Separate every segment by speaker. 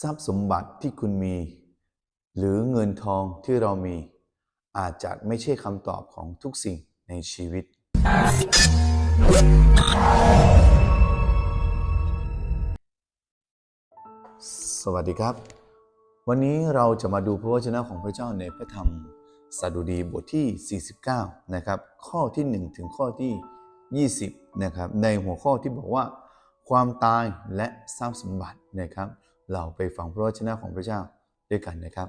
Speaker 1: ทรัพย์สมบัติที่คุณมี หรือเงินทองที่เรามี อาจจะไม่ใช่คำตอบของทุกสิ่งในชีวิต สวัสดีครับ วันนี้เราจะมาดูพระวจนะของพระเจ้าในพระธรรมสดุดีบทที่ 49 นะครับ ข้อที่ 1 ถึงข้อที่ 20 นะครับ ในหัวข้อที่บอกว่า ความตายและทรัพย์สมบัตินะครับ เราไปฟังพระวจนะของพระเจ้าด้วยกันนะครับ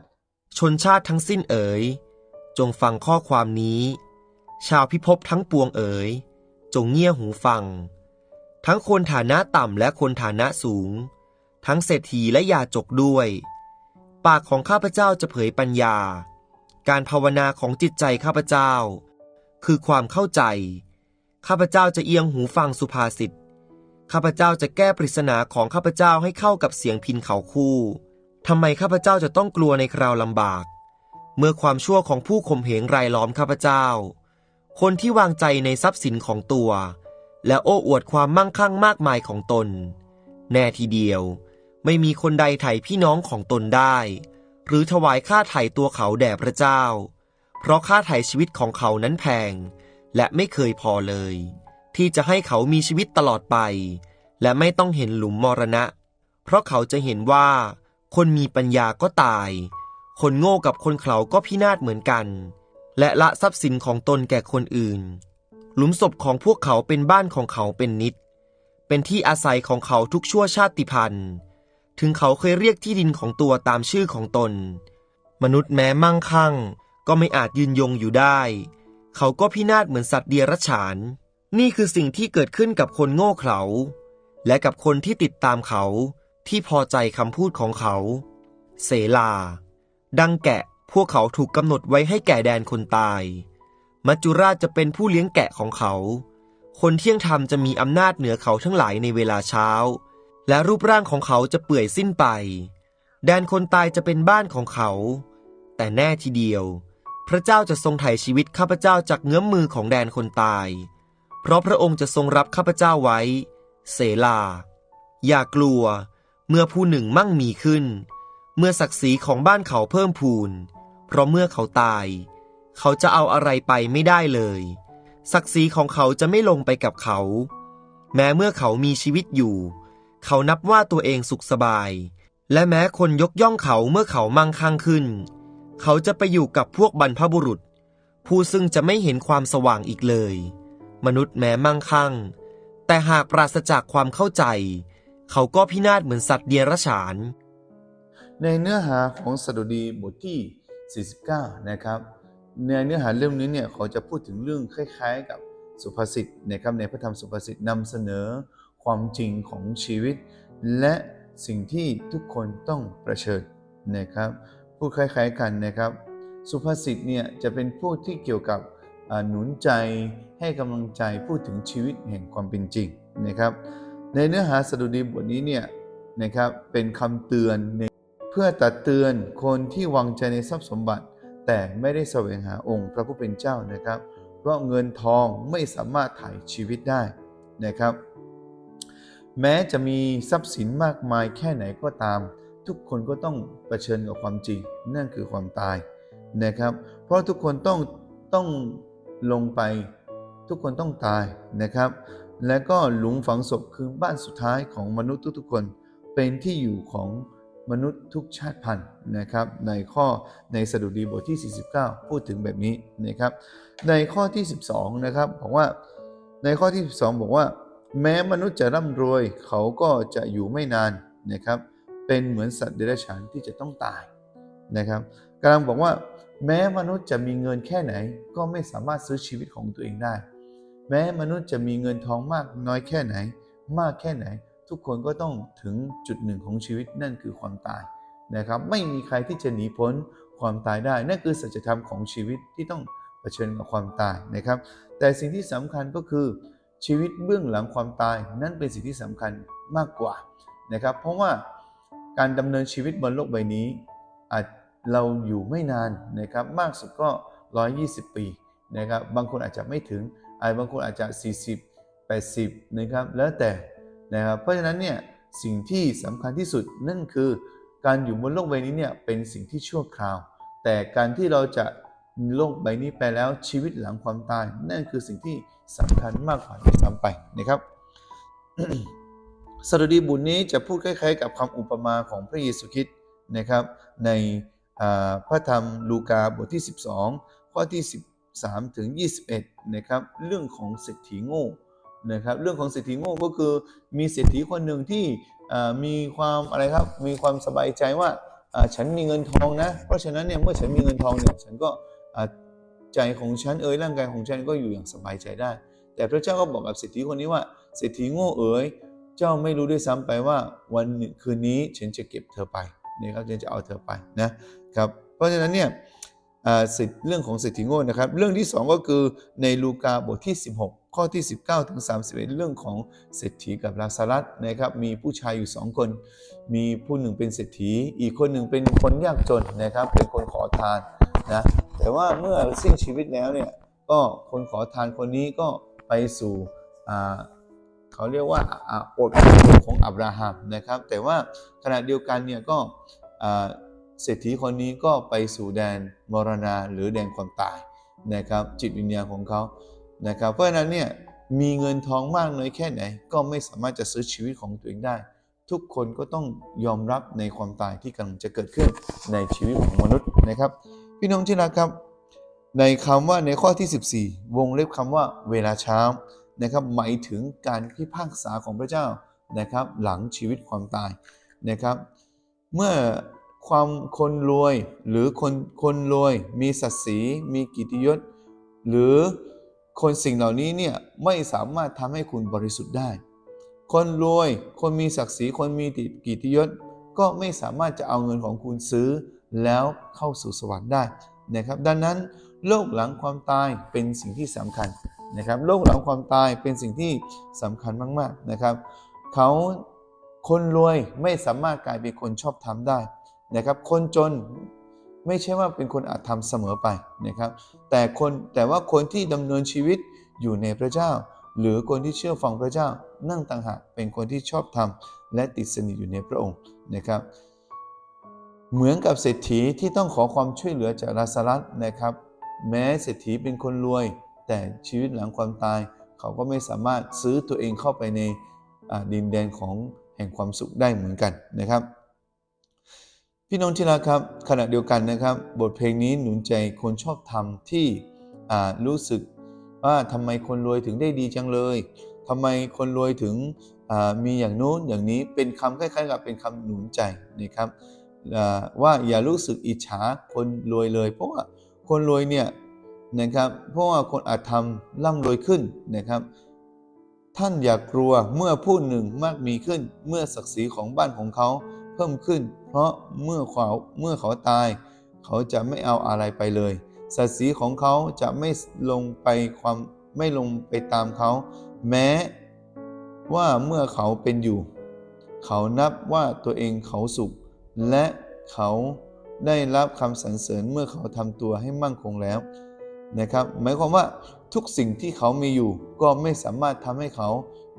Speaker 2: ชนชาติทั้งสิ้นเอ๋ย จงฟังข้อความนี้ ชาวพิภพทั้งปวงเอ๋ย จงเงี่ยหูฟัง ทั้งคนฐานะต่ำและคนฐานะสูง ทั้งเศรษฐีและยาจกด้วย ปากของข้าพเจ้าจะเผยปัญญา การภาวนาของจิตใจข้าพเจ้า คือความเข้าใจ ข้าพเจ้าจะเอียงหูฟังสุภาษิต ข้าพเจ้าจะแก้ปริศนาของข้าพเจ้าให้เข้ากับเสียงพินเขาคู่ทำไมข้าพเจ้าจะต้องกลัวในคราวลำบาก เมื่อความชั่วของผู้ข่มเหงรายล้อมข้าพเจ้า คนที่วางใจในทรัพย์สินของตัว และโอ้อวดความมั่งคั่งมากมายของตน แน่ทีเดียว ไม่มีคนใดไถ่พี่น้องของตนได้ หรือถวายค่าไถ่ตัวเขาแด่พระเจ้า เพราะค่าไถ่ชีวิตของเขานั้นแพง และไม่เคยพอเลย ที่จะให้เขามีชีวิตตลอดไป และไม่ต้องเห็นหลุมมรณะ เพราะเขาจะเห็นว่า คนมีปัญญาก็ตาย คนโง่กับคนเขาก็พินาศเหมือนกัน และละทรัพย์สินของตนแก่คนอื่น หลุมศพของพวกเขาเป็นบ้านของเขาเป็นนิด เป็นที่อาศัยของเขาทุกชั่วชาติพันธุ์ถึงเขาเคยเรียกที่ดินของตัวตามชื่อของตน มนุษย์แม้มั่งคั่ง ก็ไม่อาจยืนยงอยู่ได้ เขาก็พินาศเหมือนสัตว์เดียรัจฉาน นี่คือสิ่งที่เกิดขึ้นกับคนโง่เขลาและกับคนที่ติดตามเขาที่พอใจคำพูดของเขา เสลา ดังแกะพวกเขาถูกกำหนดไว้ให้แก่แดนคนตาย มัจจุราชจะเป็นผู้เลี้ยงแกะของเขา คนเที่ยงธรรมจะมีอำนาจเหนือเขาทั้งหลายในเวลาเช้า และรูปร่างของเขาจะเปื่อยสิ้นไป แดนคนตายจะเป็นบ้านของเขา แต่แน่ทีเดียว พระเจ้าจะทรงไถ่ชีวิตข้าพเจ้าจากเงื้อมมือของแดนคนตาย เพราะพระองค์จะทรงรับข้าพเจ้าไว้ เสลา อย่ากลัว เมื่อผู้หนึ่งมั่งมีขึ้น เมื่อศักดิ์ศรีของบ้านเขาเพิ่มพูน เพราะเมื่อเขาตาย เขาจะเอาอะไรไปไม่ได้เลย ศักดิ์ศรีของเขาจะไม่ลงไปกับเขา แม้เมื่อเขามีชีวิตอยู่ เขานับว่าตัวเองสุขสบาย และแม้คนยกย่องเขาเมื่อเขามั่งคั่งขึ้น เขาจะไปอยู่กับพวกบรรพบุรุษ ผู้ซึ่งจะไม่เห็นความสว่างอีกเลย มนุษย์แม้มั่งคั่ง แต่หากปราศจากความเข้าใจ เขาก็พินาศเหมือนสัตว์เดียรฉาน
Speaker 1: ในเนื้อหาของสดุดีบทที่ 49 นะครับ ในเนื้อหาเรื่องนี้เนี่ยเขาจะพูดถึงเรื่องคล้ายๆ กับสุภาษิตนะครับในพระธรรมสุภาษิตนำเสนอความจริงของชีวิต และสิ่งที่ทุกคนต้องประชิญนะครับพูดคล้ายๆกันนะครับ สุภาษิตเนี่ยจะเป็นพูดที่เกี่ยวกับ หนุนใจให้กำลังใจพูดถึงชีวิตแห่งความเป็นจริงนะครับ ในเนื้อหาสดุดีบทนี้เนี่ยนะครับเป็นคำเตือนเพื่อตัดเตือนคนที่วางใจในทรัพย์สมบัติ แต่ไม่ได้แสวงหาองค์พระผู้เป็นเจ้านะครับ เพราะเงินทองไม่สามารถถ่ายชีวิตได้นะครับ แม้จะมีทรัพย์สินมากมายแค่ไหนก็ตาม ทุกคนก็ต้องเผชิญกับความจริง นั่นคือความตายนะครับ เพราะทุกคนต้องต้อง ลงไป ทุกคนต้องตายนะครับ และก็หลุมฝังศพคือบ้านสุดท้ายของมนุษย์ทุกๆคน เป็นที่อยู่ของมนุษย์ทุกชาติพันธุ์นะครับ ในข้อในสดุดีบทที่ 49 พูดถึงแบบนี้นะครับ ในข้อที่ 12 นะครับบอกว่าในข้อที่ 12 บอกว่า แม้มนุษย์จะร่ำรวยเขาก็จะอยู่ไม่นานนะครับ เป็นเหมือนสัตว์เดรัจฉานที่จะต้องตายนะครับกำลังบอกว่า แม้มนุษย์จะมีเงินแค่ไหน ก็ไม่สามารถซื้อชีวิตของตัวเองได้ แม้มนุษย์จะมีเงินทองมากน้อยแค่ไหน มากแค่ไหน ทุกคนก็ต้องถึงจุดหนึ่งของชีวิตนั่นคือความตายนะครับ ไม่มีใครที่จะหนีพ้นความตายได้ นั่นคือสัจธรรมของชีวิตที่ต้องเผชิญกับความตายนะครับ แต่สิ่งที่สำคัญก็คือชีวิตเบื้องหลังความตายนั่นเป็นสิ่งที่สำคัญมากกว่านะครับ เพราะว่าการดำเนินชีวิตบนโลกใบนี้อาจ เราอยู่ไม่นานนะครับมากสุดก็ 120 ปีนะครับบางคนอาจจะไม่ถึงอาจบางคนอาจจะ 40 80นะครับแล้วแต่นะครับเพราะฉะนั้นเนี่ยสิ่งที่สำคัญที่สุดนั่นคือ การอยู่บนโลกใบนี้เนี่ยเป็นสิ่งที่ชั่วคราว แต่การที่เราจะโลกใบนี้ไปแล้วชีวิตหลังความตาย นั่นคือสิ่งที่สำคัญมากกว่าที่ซ้ำไปนะครับสดุดีบุญนี้จะพูดคล้ายๆ กับคำอุปมาของพระเยซูคริสต์นะครับ ใน พระธรรมลูกาบทที่ 12 ข้อที่ 13 ถึง 21 นะครับ เรื่องของเศรษฐีโง่นะครับ เรื่องของเศรษฐีโง่ก็คือมีเศรษฐีคนหนึ่งที่มีความอะไรครับ มีความสบายใจว่าฉันมีเงินทองนะ เพราะฉะนั้นเนี่ยเมื่อฉันมีเงินทองเนี่ยฉันก็ใจของฉันเอ่ยร่างกายของฉันก็อยู่อย่างสบายใจได้ แต่พระเจ้าก็บอกกับเศรษฐีคนนี้ว่าเศรษฐีโง่เอ๋ยเจ้าไม่รู้ด้วยซ้ำไปว่าวันคืนนี้ฉันจะเก็บเธอไปนะครับฉันจะเอาเธอไปนะ ครับเพราะฉะนั้นเนี่ยสิทธิเรื่องของเศรษฐีโง่นะครับ เรื่องที่สองก็คือในลูกาบทที่ 16 ข้อที่ 19ถึง31 เรื่องของเศรษฐีกับลาซารัสนะครับมีผู้ชายอยู่สองคน มีผู้หนึ่งเป็นเศรษฐี อีกคนหนึ่งเป็นคนยากจนนะครับเป็นคนขอทานนะแต่ว่าเมื่อสิ้นชีวิตแล้วเนี่ยก็คนขอทานคนนี้ก็ไปสู่เขาเรียกว่าอดของอับราฮัมนะครับแต่ว่าขณะเดียวกันเนี่ยก็ เศรษฐีคนนี้ก็ไปสู่แดนมรณาหรือแดนความตายนะครับจิตวิญญาณของเขานะครับเพราะฉะนั้นเนี่ยมีเงินทองมากน้อยแค่ไหน ก็ไม่สามารถจะซื้อชีวิตของตัวเองได้ ทุกคนก็ต้องยอมรับในความตายที่กำลังจะเกิดขึ้นในชีวิตของมนุษย์นะครับ พี่น้องที่รักครับ ในคำว่าในข้อที่ 14 วงเล็บคำว่าเวลาเช้านะครับหมายถึงการพิพากษาของพระเจ้านะครับ หลังชีวิตความตายนะครับ เมื่อ ความคนรวยหรือคนคนรวยมีศักดิ์ศรีมีกิติยศ หรือคนสิ่งเหล่านี้เนี่ยไม่สามารถทำให้คุณบริสุทธิ์ได้ คนรวยคนมีศักดิ์ศรีคนมีกิติยศ ก็ไม่สามารถจะเอาเงินของคุณซื้อ แล้วเข้าสู่สวรรค์ได้นะครับ ดังนั้นโลกหลังความตายเป็นสิ่งที่สำคัญนะครับ โลกหลังความตายเป็นสิ่งที่สำคัญมาก ๆนะครับ เขาคนรวยไม่สามารถกลายเป็นคนชอบธรรมได้ นะครับ คนจนไม่ใช่ว่าเป็นคนอาจทำเสมอไปนะครับ แต่คนแต่ว่าคนที่ดำเนินชีวิตอยู่ในพระเจ้า หรือคนที่เชื่อฟังพระเจ้า นั่งต่างหากเป็นคนที่ชอบธรรมและติดสนิทอยู่ในพระองค์นะครับ เหมือนกับเศรษฐีที่ต้องขอความช่วยเหลือจากลาซารัสนะครับ แม้เศรษฐีเป็นคนรวย แต่ชีวิตหลังความตาย เขาก็ไม่สามารถซื้อตัวเองเข้าไปในดินแดนของแห่งความสุขได้เหมือนกันนะครับ พี่น้องที่รักครับขณะเดียวกันนะครับ บทเพลงนี้หนุนใจคนชอบธรรมที่รู้สึกว่าทำไมคนรวยถึงได้ดีจังเลยทำไมคนรวยถึงมีอย่างโน้นอย่างนี้เป็นคำคล้ายๆกับเป็นคำหนุนใจนะครับว่าอย่ารู้สึกอิจฉาคนรวยเลย เพราะว่าคนรวยเนี่ยนะครับเพราะว่าคนอาจทำร่ำรวยขึ้นนะครับ ท่านอย่ากกลัวเมื่อผู้หนึ่งมากมีขึ้นเมื่อศักดิ์ศรีของบ้านของเขา เพิ่มขึ้น เพราะเมื่อเขาเมื่อเขาตาย เขาจะไม่เอาอะไรไปเลยศักดิ์ศรีของเขาจะไม่ลงไปความไม่ลงไปตามเขา แม้ว่าเมื่อเขาเป็นอยู่ เขานับว่าตัวเองเขาสุข และเขาได้รับคำสรรเสริญเมื่อเขาทำตัวให้มั่นคงแล้วนะครับหมายความว่าทุกสิ่งที่เขามีอยู่ก็ไม่สามารถทำให้เขา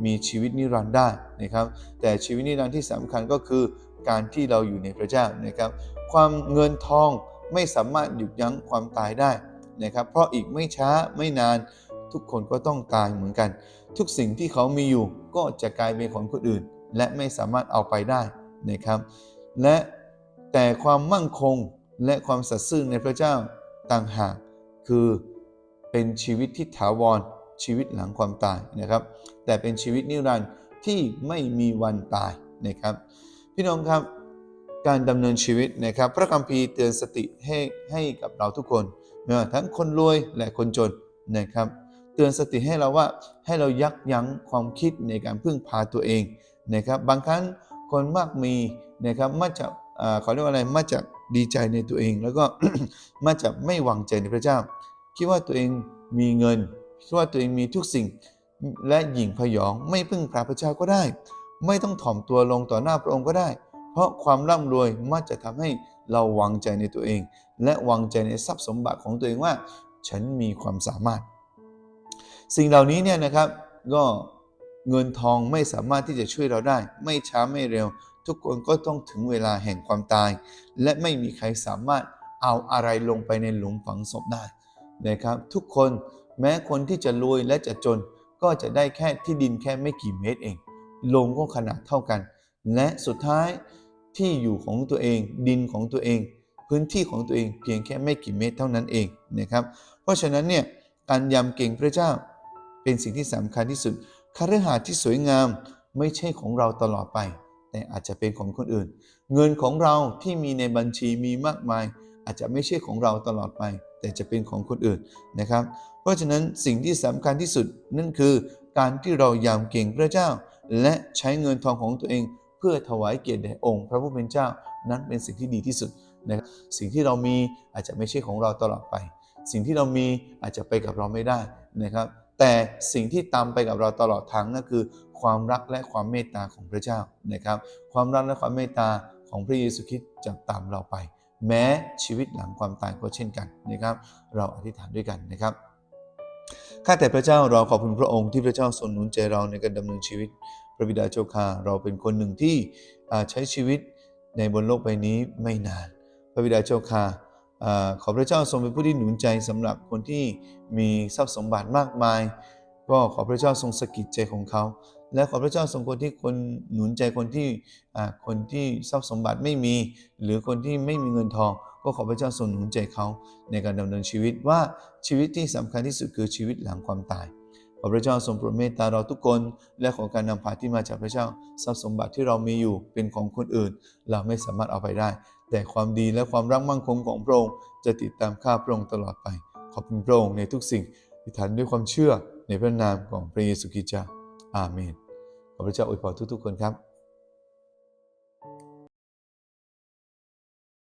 Speaker 1: มีชีวิตนิรันดร์ได้นะครับ แต่ชีวิตนิรันดร์ที่สำคัญก็คือ การที่เราอยู่ในพระเจ้านะครับ ความเงินทองไม่สามารถหยุดยั้งความตายได้นะครับ เพราะอีกไม่ช้าไม่นานทุกคนก็ต้องตายเหมือนกัน ทุกสิ่งที่เขามีอยู่ก็จะกลายเป็นของคนอื่น และไม่สามารถเอาไปได้นะครับ และแต่ความมั่นคงและความสัตย์ซื่อในพระเจ้าต่างหากคือเป็นชีวิตที่ถาวรชีวิตหลังความตายนะครับ แต่เป็นชีวิตนิรันดร์ที่ไม่มีวันตายนะครับ พี่น้องครับการดำเนินชีวิตนะครับ พระคัมภีร์เตือนสติให้ให้กับเราทุกคนไม่ว่าทั้งคนรวยและคนจนนะครับ เตือนสติให้เราว่าให้เรายักยั้งความคิดในการพึ่งพาตัวเองนะครับ บางครั้งคนมากมีนะครับมักจะอ่าเขาเรียกว่าอะไรมักจะดีใจในตัวเอง แล้วก็มักจะไม่หวางใจในพระเจ้า คิดว่าตัวเองมีเงินคิดว่าตัวเองมีทุกสิ่งและหยิ่งพยองไม่พึ่งพาพระเจ้าก็ได้ ไม่ต้องถ่อมตัวลงต่อหน้าพระองค์ก็ได้ เพราะความร่ำรวยมักจะทำให้เราวางใจในตัวเอง และวางใจในทรัพย์สมบัติของตัวเองว่า ฉันมีความสามารถ สิ่งเหล่านี้เนี่ยนะครับก็เงินทองไม่สามารถที่จะช่วยเราได้ ไม่ช้าไม่เร็ว ทุกคนก็ต้องถึงเวลาแห่งความตาย และไม่มีใครสามารถเอาอะไรลงไปในหลุมฝังศพได้นะครับทุกคนแม้คนที่จะรวยและจะจนก็จะได้แค่ที่ดินแค่ไม่กี่เมตรเอง ลงก็ขนาดเท่ากัน และสุดท้ายที่อยู่ของตัวเอง ดินของตัวเอง พื้นที่ของตัวเองเพียงแค่ไม่กี่เมตรเท่านั้นเองนะครับ เพราะฉะนั้นเนี่ยการยำเก่งพระเจ้าเป็นสิ่งที่สำคัญที่สุดคฤหาสน์ที่สวยงามไม่ใช่ของเราตลอดไป แต่อาจจะเป็นของคนอื่น เงินของเราที่มีในบัญชีมีมากมาย อาจจะไม่ใช่ของเราตลอดไป แต่จะเป็นของคนอื่นนะครับ เพราะฉะนั้นสิ่งที่สำคัญที่สุดนั่นคือการที่เรายำเก่งพระเจ้า และใช้เงินทองของตัวเอง เพื่อถวายเกียรติแด่องค์ พระผู้เป็นเจ้านั้นเป็นสิ่งที่ดีที่สุดนะครับสิ่งที่เรามีอาจจะไม่ใช่ของเราตลอดไป สิ่งที่เรามีอาจจะไปกับเราไม่ได้นะครับ แต่สิ่งที่ตามไปกับเราตลอดทางนั่นคือ ความรักและความเมตตาของพระเจ้านะครับ ความรักและความเมตตาของพระเยซูคริสต์จะตามเราไป แม้ชีวิตหลังความตายก็เช่นกันนะครับ เราอธิษฐานด้วยกันนะครับ ข้าแต่พระเจ้าเราขอบคุณพระองค์ที่พระเจ้าทรงหนุนใจเราในการดำเนินชีวิต พระบิดาเจ้าข้าเราเป็นคนหนึ่งที่ใช้ชีวิตในบนโลกใบนี้ไม่นาน พระบิดาเจ้าข้าอ่าขอพระเจ้าทรงเป็นผู้ที่หนุนใจสำหรับคนที่มีทรัพย์สมบัติมากมาย ก็ขอพระเจ้าทรงสะกิดใจของเขา และขอพระเจ้าทรงคนที่คนหนุนใจคนที่คนที่ทรัพย์สมบัติไม่มี หรือคนที่ไม่มีเงินทอง ก็ขอพระเจ้าทรงหนุนใจเขาในการดำเนินชีวิตว่าชีวิตที่สำคัญที่สุดคือชีวิตหลังความตาย ขอพระเจ้าทรงโปรดเมตตาเราทุกคน และขอการนำพาที่มาจากพระเจ้าทรัพย์สมบัติที่เรามีอยู่เป็นของคนอื่น เราไม่สามารถเอาไปได้ แต่ความดีและความรักมั่งคงของพระองค์จะติดตามข้าพระองค์ตลอดไป ขอบคุณพระองค์ในทุกสิ่งที่ฐานด้วยความเชื่อในพระนามของพระเยซูคริสต์เจ้าอาเมนขอพระเจ้าอวยพรทุกๆคนครับ